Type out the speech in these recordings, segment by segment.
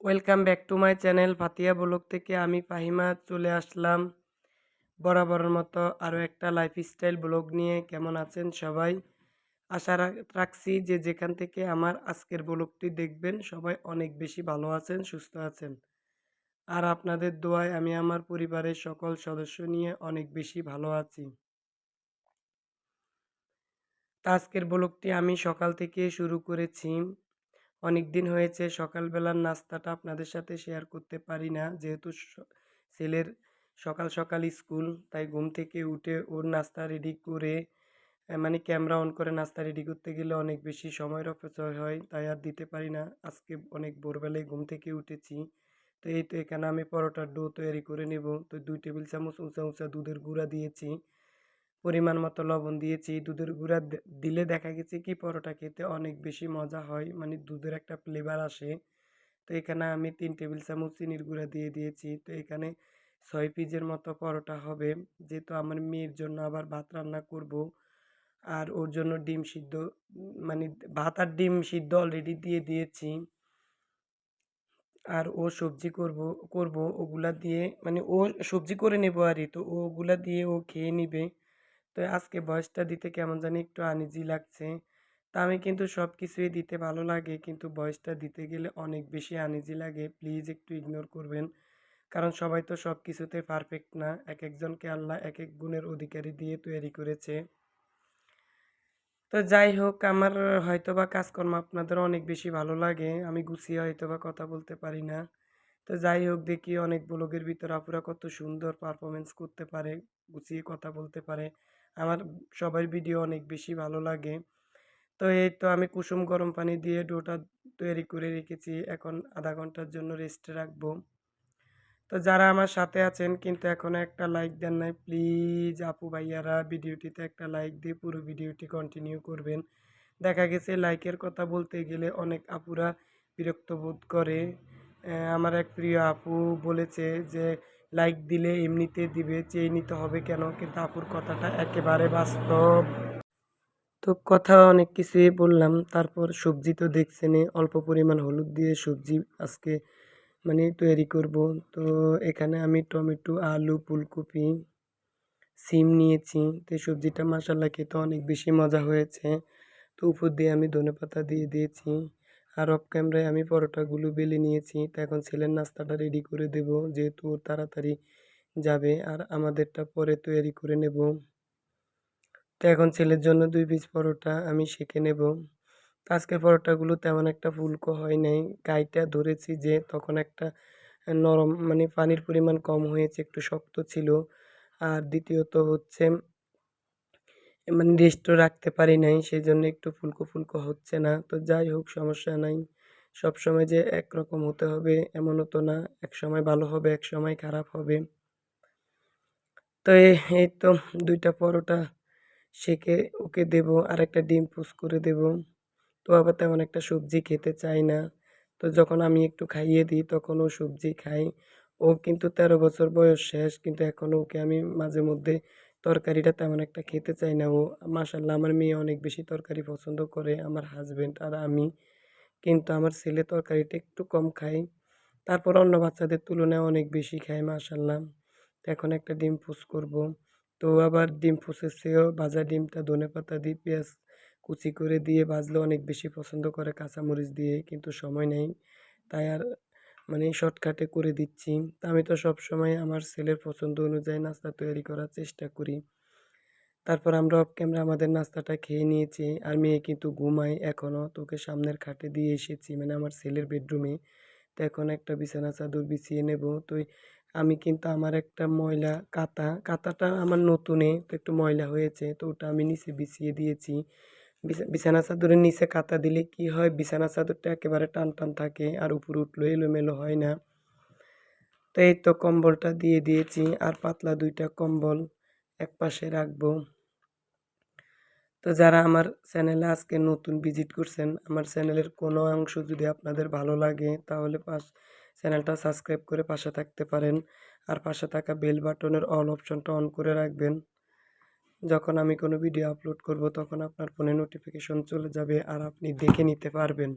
Welcome back to my channel Fatiya blog থেকে আমি ফাহিমা চলে আসলাম। বরাবরের মতো আরও একটা লাইফস্টাইল ব্লগ নিয়ে। কেমন আছেন সবাই? আশা রাখ- রাখছি যে যেখান থেকে আমার আজকের ব্লগটি দেখবেন, সবাই অনেক বেশি ভালো আছেন, সুস্থ আছেন। আর আপনাদের দোয়ায় আমি আমার পরিবারের সকল সদস্য নিয়ে অনেক বেশি ভালো আছি। তা আজকের ব্লগটি আমি সকাল থেকে শুরু করেছি। অনেক দিন হয়েছে, সকালবেলার নাস্তাটা আপনাদের সাথে শেয়ার করতে পারি না। যেহেতু ছেলের সকাল সকাল স্কুল, তাই ঘুম থেকে উঠে ওর নাস্তা রেডি করে মানে ক্যামেরা অন করে নাস্তা রেডি করতে গেলে অনেক বেশি সময়ের অপচয় হয়, তাই আর দিতে পারি না। আজকে অনেক ভোরবেলায় ঘুম থেকে উঠেছি, তো এই তো এখানে আমি পরোটার ডো তৈরি করে নেব। তো দুই টেবিল চামচ উঁচা উঁচা দুধের গুঁড়া দিয়েছি। পরিমাণ মতো লবণ দিয়েছি, দুধের গুঁড়া দিলে দেখা গেছে কি পরোটা খেতে অনেক বেশি মজা হয় মানে দুধের একটা ফ্লেভার আসে। তো এখানে আমি তিন টেবিল চামচ চিনির গুঁড়া দিয়ে দিয়েছি। তো এখানে ছয় পিসের মতো পরোটা হবে। যেহেতু আমার মেয়ের জন্য আবার ভাত রান্না করব, আর ওর জন্য ডিম সিদ্ধ মানে ভাত আর ডিম সিদ্ধ অলরেডি দিয়ে দিয়েছি। আর ও সবজি করব করব, ওগুলা দিয়ে মানে ও সবজি করে নেব আর তো ওগুলা দিয়ে ও খেয়ে নিবে। তো আজকে ভয়েসটা দিতে কেমন জানি একটু আনইজি লাগছে। তা আমি কিন্তু সব কিছুই দিতে ভালো লাগে, কিন্তু ভয়েসটা দিতে গেলে অনেক বেশি আনইজি লাগে। প্লিজ একটু ইগনোর করবেন। কারণ সবাই তো সব কিছুতে পারফেক্ট না। এক একজনকে আল্লাহ এক এক গুণের অধিকারী দিয়ে তৈরি করেছে। তো যাই হোক, আমার হয়তো বা কাজকর্ম আপনাদের অনেক বেশি ভালো লাগে। আমি গুছিয়ে হয়তো বা কথা বলতে পারি না। তো যাই হোক, দেখি অনেক ব্লগের ভিতর আপুরা কত সুন্দর পারফরমেন্স করতে পারে, গুছিয়ে কথা বলতে পারে। আমার সবার ভিডিও অনেক বেশি ভালো লাগে। তো এই তো আমি কুসুম গরম পানি দিয়ে ডোটা তৈরি করে রেখেছি, এখন আধা ঘণ্টার জন্য রেস্টে রাখব। তো যারা আমার সাথে আছেন, কিন্তু এখনও একটা লাইক দেন নাই প্লিজ আপু ভাইয়ারা ভিডিওটিতে একটা লাইক দিয়ে পুরো ভিডিওটি কন্টিনিউ করবেন। দেখা গেছে লাইকের কথা বলতে গেলে অনেক আপুরা বিরক্ত বোধ করে। আমার এক প্রিয় আপু বলেছে যে লাইক দিলে এমনিতে দিবে, চেয়ে নিতে হবে কেন? কিন্তু আপুর কথাটা একেবারে বাস্তব। তো কথা অনেক কিছুই বললাম, তারপর সবজি তো দেখছেনই অল্প পরিমাণ হলুদ দিয়ে সবজি আজকে মানে তৈরি করব। তো এখানে আমি টমেটো, আলু, ফুলকপি, সিম নিয়েছি। তো সবজিটা মাসাল্লাহ খেতে অনেক বেশি মজা হয়েছে। তো উপর দিয়ে আমি ধনেপাতা দিয়ে দিয়েছি। আর অফ ক্যামেরায় আমি পরোটাগুলো বেলে নিয়েছি। তো এখন ছেলের নাস্তাটা রেডি করে দেব, যেহেতু তাড়াতাড়ি যাবে আর আমাদেরটা পরে তৈরি করে নেব। তো এখন ছেলের জন্য দুই পিস পরোটা আমি সেঁকে নেব। আজকের পরোটাগুলো তেমন একটা ফুলকো হয় নাই। গাইটা ধরেছি যে তখন একটা নরম মানে পানির পরিমাণ কম হয়েছে, একটু শক্ত ছিল। আর দ্বিতীয়ত হচ্ছে মানে রেস্টও রাখতে পারি নাই সেই জন্য একটু ফুলকো ফুলকো হচ্ছে না। তো যাই হোক, সমস্যা নাই। সব সময় যে একরকম হতে হবে এমনও তো না, এক সময় ভালো হবে, এক সময় খারাপ হবে। তো এই তো দুইটা পরোটা সেকে ওকে দেব আর একটা ডিম পুষ করে দেব। তো আবার তেমন একটা সবজি খেতে চায় না। তো যখন আমি একটু খাইয়ে দিই, তখন ও সবজি খায়। ও কিন্তু তেরো বছর বয়স শেষ, কিন্তু এখনও ওকে আমি মাঝে মধ্যে তরকারিটা তেমন একটা খেতে চাই না ও। মাসাল্লাহ আমার মেয়ে অনেক বেশি তরকারি পছন্দ করে, আমার হাজবেন্ড আর আমি। কিন্তু আমার ছেলে তরকারিটা একটু কম খায়। তারপর অন্য বাচ্চাদের তুলনায় অনেক বেশি খায় মাশাল্লাহ তো এখন একটা ডিম পুষ করব। তো আবার ডিম পুষের চেয়েও ভাজা ডিমটা ধনেপাতা দিয়ে পেঁয়াজ কুচি করে দিয়ে ভাজলে অনেক বেশি পছন্দ করে কাঁচামরিচ দিয়ে, কিন্তু সময় নেই। তাই আর মানে শর্টকাটে করে দিচ্ছি। আমি তো সব সময় আমার ছেলের পছন্দ অনুযায়ী নাস্তা তৈরি করার চেষ্টা করি। তারপর আমরা অফ ক্যামেরা আমাদের নাস্তাটা খেয়ে নিয়েছি। আর মেয়ে কিন্তু ঘুমায় এখনও তোকে সামনের খাটে দিয়ে এসেছি মানে আমার ছেলের বেডরুমে তো এখন একটা বিছানা চাদর বিছিয়ে নেব। তো আমি কিন্তু আমার একটা ময়লা কাঁথা, কাঁথাটা আমার নতুনে তো একটু ময়লা হয়েছে। তো ওটা আমি নিচে বিছিয়ে দিয়েছি। বিছানা চাদরের নিচে কাতা দিলে কি হয়? বিছানা চাদরটা একেবারে টান টান থাকে আর উপরে উঠল এলোমেলো হয় না। তো এই তো কম্বলটা দিয়ে দিয়েছি আর পাতলা দুইটা কম্বল এক পাশে রাখব। তো যারা আমার চ্যানেলে আজকে নতুন ভিজিট করছেন, আমার চ্যানেলের কোনো অংশ যদি আপনাদের ভালো লাগে, তাহলে পাশ, চ্যানেলটা সাবস্ক্রাইব করে পাশে থাকতে পারেন। আর পাশে থাকা বেল বাটনের অল অপশনটা অন করে রাখবেন। যখন আমি কোনো ভিডিও আপলোড করব, তখন আপনার ফোনে নোটিফিকেশন চলে যাবে আর আপনি দেখে নিতে পারবেন।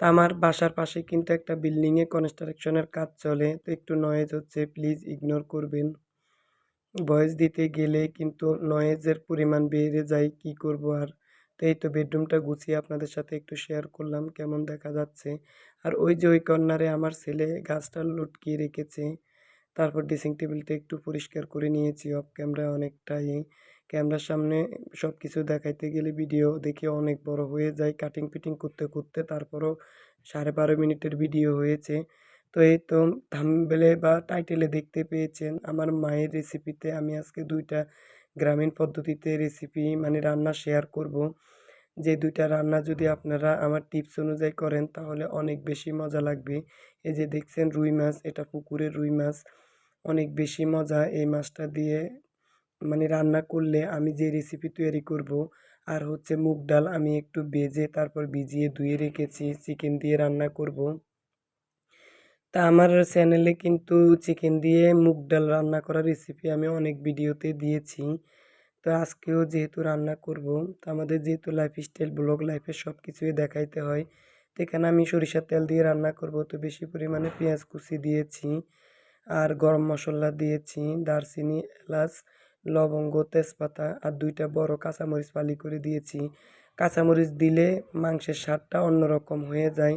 তা আমার বাসার পাশে কিন্তু একটা বিল্ডিংয়ে কনস্ট্রাকশনের কাজ চলে। তো একটু নয়েজ হচ্ছে প্লিজ ইগনোর করবেন। ভয়েস দিতে গেলে কিন্তু নয়েজের পরিমাণ বেড়ে যায়, কি করব আর? তো এই তো বেডরুমটা গুছিয়ে আপনাদের সাথে একটু শেয়ার করলাম, কেমন দেখা যাচ্ছে। আর ওই যে ওই কর্নারে আমার ছেলে গাছটা লটকিয়ে রেখেছে। তারপর ড্রেসিং টেবিলটা একটু পরিষ্কার করে নিয়েছি অফ ক্যামেরা অনেকটাই। ক্যামেরার সামনে সব কিছু দেখাইতে গেলে ভিডিও দেখে অনেক বড় হয়ে যায় কাটিং ফিটিং করতে করতে তারপরও সাড়ে বারো মিনিটের ভিডিও হয়েছে। তো এই তো থামবেলে বা টাইটেলে দেখতে পেয়েছেন, আমার মায়ের রেসিপিতে আমি আজকে দুইটা গ্রামীণ পদ্ধতিতে রেসিপি মানে রান্না শেয়ার করব। যে দুইটা রান্না যদি আপনারা আমার টিপস অনুযায়ী করেন তাহলে অনেক বেশি মজা লাগবে। এই যে দেখছেন রুই মাছ, এটা পুকুরের রুই মাছ। অনেক বেশি মজা এই মাছটা দিয়ে। মানে রান্না করলে আমি যে রেসিপি তৈরি করব আর হচ্ছে মুগ ডাল আমি একটু ভেজে তারপর ভিজিয়ে ধুয়ে রেখেছি চিকেন দিয়ে রান্না করব। তা আমার চ্যানেলে কিন্তু চিকেন দিয়ে মুগ ডাল রান্না করার রেসিপি আমি অনেক ভিডিওতে দিয়েছি। তো আজকেও যেহেতু রান্না করব, তো আমাদের যেহেতু লাইফ স্টাইল ব্লগ লাইফে সব কিছুই দেখাইতে হয়, তো এখানে আমি সরিষার তেল দিয়ে রান্না করব। তো বেশি পরিমাণে পেঁয়াজ কুচি দিয়েছি। আর গরম মশলা দিয়েছি, দারচিনি, এলাচ, লবঙ্গ, তেজপাতা আর দুইটা বড় কাঁচামরিচ ফালি করে দিয়েছি। কাঁচামরিচ দিলে মাংসের স্বাদটা অন্যরকম হয়ে যায়।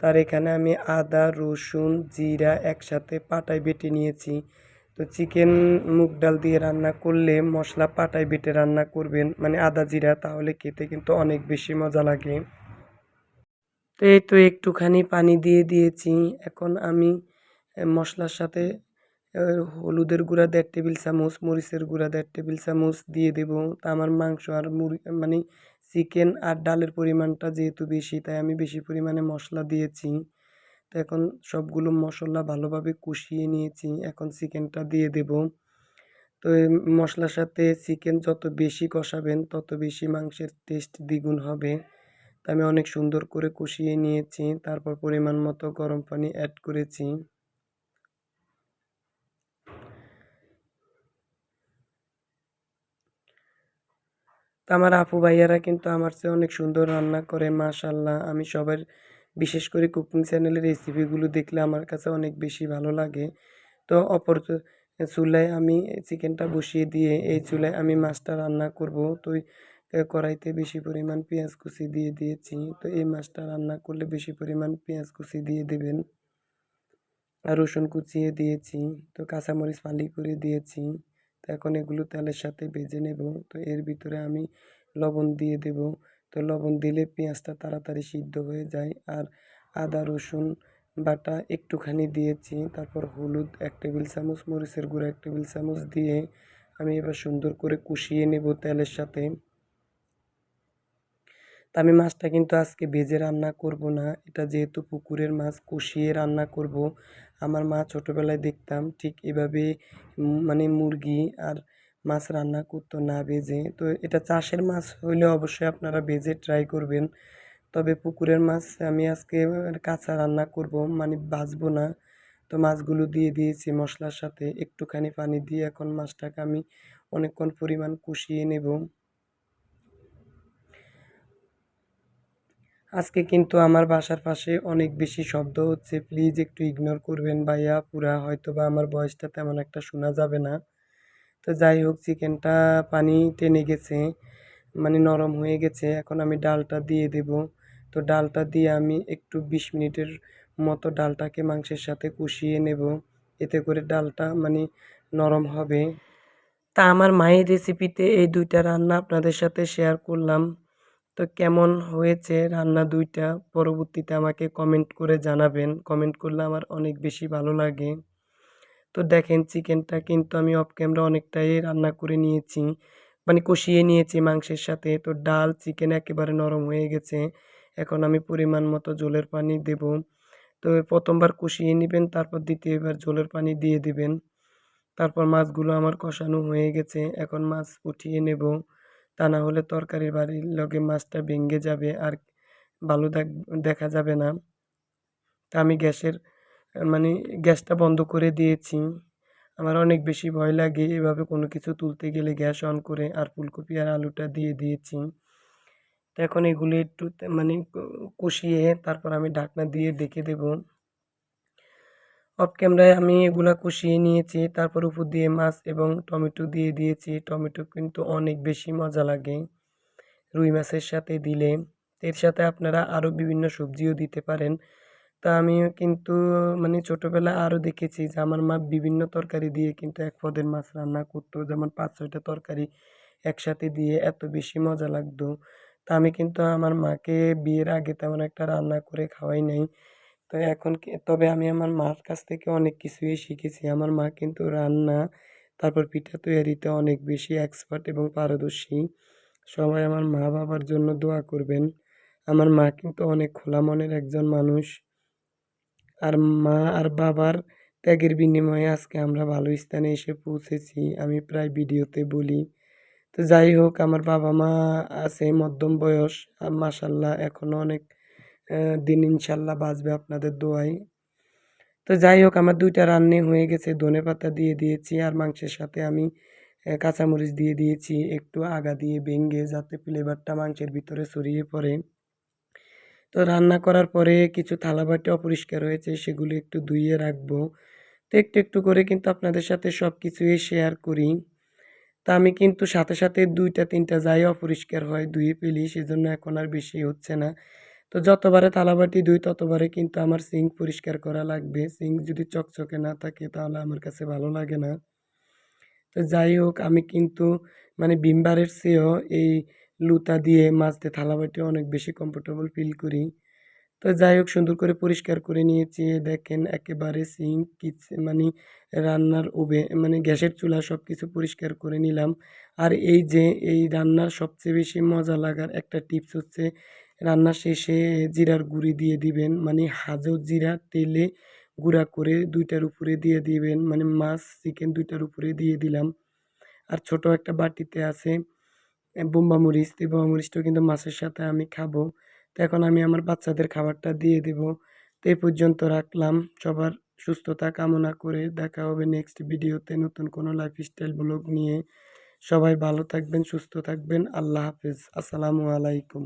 তার এখানে আমি আদা, রসুন, জিরা একসাথে পাটায় বেটে নিয়েছি। তো চিকেন মুগ ডাল দিয়ে রান্না করলে মশলা পাটায় বেটে রান্না করবেন মানে আদা, জিরা তাহলে খেতে কিন্তু অনেক বেশি মজা লাগে। তো এই তো একটুখানি পানি দিয়ে দিয়েছি। এখন আমি মশলার সাথে হলুদের গুঁড়া দেড় টেবিল চামচ, মরিচের গুঁড়া দেড় টেবিল চামচ দিয়ে দেবো। তা আমার মাংস আর মুরগি মানে চিকেন আর ডালের পরিমাণটা যেহেতু বেশি, তাই আমি বেশি পরিমাণে মশলা দিয়েছি। তো এখন সবগুলো মশলা ভালোভাবে কষিয়ে নিয়েছি, এখন চিকেনটা দিয়ে দেব। তো মশলার সাথে চিকেন যত বেশি কষাবেন, তত বেশি মাংসের টেস্ট দ্বিগুণ হবে। তা আমি অনেক সুন্দর করে কষিয়ে নিয়েছি, তারপর পরিমাণ মতো গরম পানি অ্যাড করেছি। আমার আপু ভাইয়ারা কিন্তু আমার চেয়ে অনেক সুন্দর রান্না করে মাশাল্লাহ আমি সবার, বিশেষ করে কুকিং চ্যানেলের রেসিপিগুলো দেখলে আমার কাছে অনেক বেশি ভালো লাগে। তো অপর চুলায় আমি চিকেনটা বসিয়ে দিয়ে এই চুলায় আমি মাছটা রান্না করব। তো কড়াইতে বেশি পরিমাণ পেঁয়াজ কুচি দিয়ে দিয়েছি। তো এই মাছটা রান্না করলে বেশি পরিমাণ পেঁয়াজ কুচি দিয়ে দেবেন। আর রসুন কুচিয়ে দিয়েছি। তো কাঁচামরিচ ফালি করে দিয়েছি। তো এখন এগুলো তেলের সাথে ভেজে নেব। তো এর ভিতরে আমি লবণ দিয়ে দেব। তো লবণ দিলে পেঁয়াজটা তাড়াতাড়ি সিদ্ধ হয়ে যায়। আর আদা, রসুন বাটা একটুখানি দিয়েছি। তারপর হলুদ এক টেবিল চামচ, মরিচের গুঁড়া এক টেবিল চামচ দিয়ে আমি এবার সুন্দর করে কষিয়ে নেব তেলের সাথে। তা আমি মাছটা কিন্তু আজকে ভেজে রান্না করব না। এটা যেহেতু পুকুরের মাছ, কষিয়ে রান্না করব। আমার মা ছোটোবেলায় দেখতাম ঠিক এভাবে মানে মুরগি আর মাছ রান্না করতো না ভেজে। তো এটা চাষের মাছ হইলে অবশ্যই আপনারা ভেজে ট্রাই করবেন। তবে পুকুরের মাছ আমি আজকে কাঁচা রান্না করব মানে ভাজবো না। তো মাছগুলো দিয়ে দিয়েছি মশলার সাথে। একটুখানি পানি দিয়ে এখন মাছটাকে আমি অনেকক্ষণ পরিমাণ কষিয়ে নেব। আজকে কিন্তু আমার বাসার পাশে অনেক বেশি শব্দ হচ্ছে। প্লিজ একটু ইগনোর করবেন ভাইয়া। পুরা হয়তো বা আমার বয়সটা তেমন একটা শোনা যাবে না। তো যাই হোক চিকেনটা পানি টেনে গেছে। মানে নরম হয়ে গেছে। এখন আমি ডালটা দিয়ে দেব। তো ডালটা দিয়ে আমি একটু বিশ মিনিটের মতো ডালটাকে মাংসের সাথে কষিয়ে নেব। এতে করে ডালটা মানে নরম হবে। তা আমার মায়ের রেসিপিতে এই দুইটা রান্না আপনাদের সাথে শেয়ার করলাম। তো কেমন হয়েছে রান্না দুইটা? পরবর্তীতে আমাকে কমেন্ট করে জানাবেন। কমেন্ট করলে আমার অনেক বেশি ভালো লাগে। তো দেখেন চিকেনটা কিন্তু আমি অফ ক্যামেরা অনেকটাই রান্না করে নিয়েছি। মানে কষিয়ে নিয়েছি মাংসের সাথে। তো ডাল চিকেন একেবারে নরম হয়ে গেছে। এখন আমি পরিমাণ মতো জলের পানি দেব। তো প্রথমবার কষিয়ে নেবেন, তারপর দ্বিতীয়বার জলের পানি দিয়ে দিবেন। তারপর মাছগুলো আমার কষানো হয়ে গেছে। এখন মাছ উঠিয়ে নেব। তা না হলে তরকারির বাড়ির লগে মাছটা ভেঙে যাবে আর ভালো দেখা যাবে না। তা আমি গ্যাসের মানে গ্যাসটা বন্ধ করে দিয়েছি। আমার অনেক বেশি ভয় লাগে এভাবে কোনো কিছু তুলতে গেলে গ্যাস অন করে আর ফুলকপি আর আলুটা দিয়ে দিয়েছি। তো এখন এগুলি একটু মানে কষিয়ে তারপর আমি ঢাকনা দিয়ে ঢেকে দেব। অফ ক্যামেরায় আমি এগুলা কষিয়ে নিয়েছি। তারপর উপর দিয়ে মাছ এবং টমেটো দিয়ে দিয়েছি। টমেটো কিন্তু অনেক বেশি মজা লাগে রুই মাছের সাথে দিলে। এর সাথে আপনারা আরও বিভিন্ন সবজিও দিতে পারেন। তা আমিও কিন্তু মানে ছোটোবেলায় আরও দেখেছি যে আমার মা বিভিন্ন তরকারি দিয়ে কিন্তু এক পদের মাছ রান্না করতো। যেমন ৫-৬ টা তরকারি একসাথে দিয়ে এত বেশি মজা লাগতো। তা আমি কিন্তু আমার মাকে বিয়ের আগে তেমন একটা রান্না করে খাওয়াই নাই। তো এখন তবে আমি আমার মার কাছ থেকে অনেক কিছুই শিখেছি। আমার মা কিন্তু রান্না, তারপর পিঠা তৈয়ারিতে অনেক বেশি এক্সপার্ট এবং পারদর্শী। সবাই আমার মা-বাবার জন্য দোয়া করবেন। আমার মা কিন্তু অনেক খোলা মনের একজন মানুষ। আর মা আর বাবার ত্যাগের বিনিময়ে আজকে আমরা ভালো স্থানে এসে পৌঁছেছি। আমি প্রায় ভিডিওতে বলি। তো যাই হোক আমার বাবা-মা আছে মধ্যম বয়স। আ মাশাআল্লাহ এখনও অনেক দিন ইনশাল্লাহ বাঁচবে আপনাদের দোয়ায়। তো যাই হোক আমার ২ টা রান্নাই হয়ে গেছে। ধনেপাতা দিয়ে দিয়েছি আর মাংসের সাথে আমি কাঁচামরিচ দিয়ে দিয়েছি একটু আগা দিয়ে ভেঙে যাতে ফ্লেভারটা মাংসের ভিতরে ছড়িয়ে পড়ে। তো রান্না করার পরে কিছু থালাবাটি অপরিষ্কার হয়েছে সেগুলো একটু ধুইয়ে রাখব। তো একটু, একটু করে কিন্তু আপনাদের সাথে সব কিছুই শেয়ার করি। তা আমি কিন্তু সাথে, সাথে ২ টা ৩ টা যাই অপরিষ্কার হয় ধুয়ে ফেলি সেজন্য এখন আর বেশি হচ্ছে না। তো যতবারে থালাবাটি ধুই ততবারে কিন্তু আমার সিঙ্ক পরিষ্কার করা লাগবে। সিঙ্ক যদি চকচকে না থাকে তাহলে আমার কাছে ভালো লাগে না। তো যাই হোক, আমি কিন্তু মানে ভিম বারের চেয়েও এই লুতা দিয়ে মাজতে থালাবাটি অনেক বেশি কমফোর্টেবল ফিল করি। তো যাই হোক, সুন্দর করে পরিষ্কার করে নিয়েছি। দেখেন, একেবারে সিঙ্ক, কিচ মানে রান্নার ওভে মানে গ্যাসের চুলা সব কিছু পরিষ্কার করে নিলাম। আর এই যে, এই রান্নার সবচেয়ে বেশি মজা লাগার একটা টিপস হচ্ছে রান্নার শেষে জিরার গুঁড়ি দিয়ে দিবেন। মানে হাজো জিরা তেলে গুঁড়া করে দুইটার উপরে দিয়ে দিবেন। মানে মাছ, চিকেন দুইটার উপরে দিয়ে দিলাম। আর ছোট একটা বাটিতে আছে বোম্বা মরিচ। এই বোম্বা মরিচটাও কিন্তু মাছের সাথে আমি খাব। তো এখন আমি আমার বাচ্চাদের খাবারটা দিয়ে দেবো। তো এই পর্যন্ত রাখলাম। সবার সুস্থতা কামনা করে দেখা হবে নেক্সট ভিডিওতে নতুন কোনো লাইফস্টাইল ব্লগ নিয়ে। সবাই ভালো থাকবেন, সুস্থ থাকবেন। আল্লাহ হাফেজ। আসসালামু আলাইকুম।